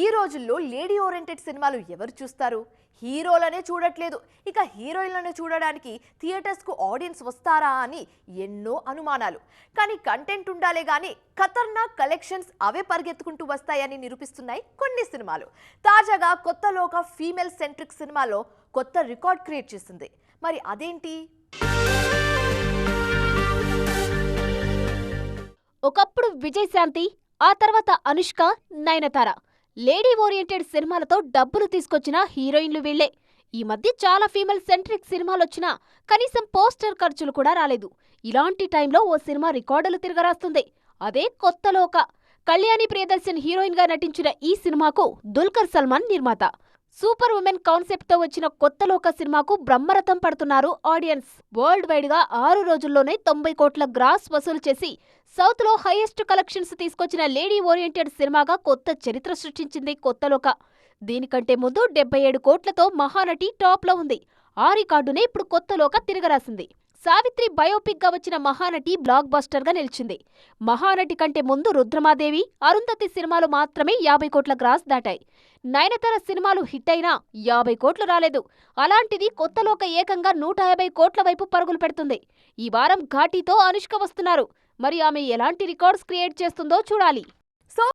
ఈ రోజుల్లో lady oriented సినిమాలు ఎవరు చూస్తారు? హీరోలనే చూడట్లేదు. ఇక హీరోయిన్లను చూడడానికి థియేటర్స్కు ఆడియన్స్ వస్తారా అని ఎన్నో అనుమానాలు. కానీ కంటెంట్ ఉండాలే కానీ ఖతర్నాక్ కలెక్షన్స్ అవే పరిగెత్తుకుంటూ వస్తాయని నిరూపిస్తున్నాయి కొన్ని సినిమాలు. తాజాగా కొత్తలో ఒక ఫీమేల్ సెంట్రిక్ సినిమాలో కొత్త రికార్డ్ క్రియేట్ చేసింది. మరి అదేంటి? ఒకప్పుడు విజయశాంతి ఆ తర్వాత అనుష్క నయనతార. లేడీ ఓరియంటెడ్ సినిమాలతో డబ్బులు తీసుకొచ్చిన హీరోయిన్లు వీళ్ళే ఈ మధ్య చాలా ఫీమేల్ సెంట్రిక్ సినిమాలొచ్చినా కనీసం పోస్టర్ ఖర్చులు కూడా రాలేదు. ఇలాంటి టైంలో ఓ సినిమా రికార్డులు తిరగరాస్తుంది. అదే కొత్తలోక కళ్యాణి ప్రియదర్శన్ హీరోయిన్గా నటించిన ఈ సినిమాకు దుల్కర్ సల్మాన్ నిర్మాత. సూపర్ ఉమెన్ కాన్సెప్ట్తో వచ్చిన కొత్తలోక సినిమాకు బ్రహ్మరథం పడుతున్నారు ఆడియన్స్. వరల్డ్ వైడ్గా ఆరు రోజుల్లోనే తొంభై కోట్ల గ్రాస్ వసూలు చేసి సౌత్లో హైయెస్ట్ కలెక్షన్స్ తీసుకొచ్చిన లేడీ ఓరియంటెడ్ సినిమాగా కొత్త చరిత్ర సృష్టించింది కొత్తలోక దీనికంటే ముందు డెబ్బై ఏడు కోట్లతో మహానటి టాప్లో ఉంది. ఆ రికార్డునే ఇప్పుడు కొత్తలోక తిరగరాసింది. సావిత్రి బయోపిక్గా వచ్చిన మహానటి బ్లాక్ బస్టర్గా నిలిచింది. మహానటి కంటే ముందు రుద్రమాదేవి అరుంధతి సినిమాలు మాత్రమే యాభై కోట్ల గ్రాస్ దాటాయి. నయనతార సినిమాలు హిట్ అయినా యాభై కోట్లు రాలేదు. అలాంటిది కొత్తలోక ఏకంగా నూట యాభై కోట్ల వైపు పరుగులు పెడుతుంది. ఈ వారం ఘాటీతో అనుష్క వస్తున్నారు. మరి ఆమె ఎలాంటి రికార్డ్స్ క్రియేట్ చేస్తుందో చూడాలి.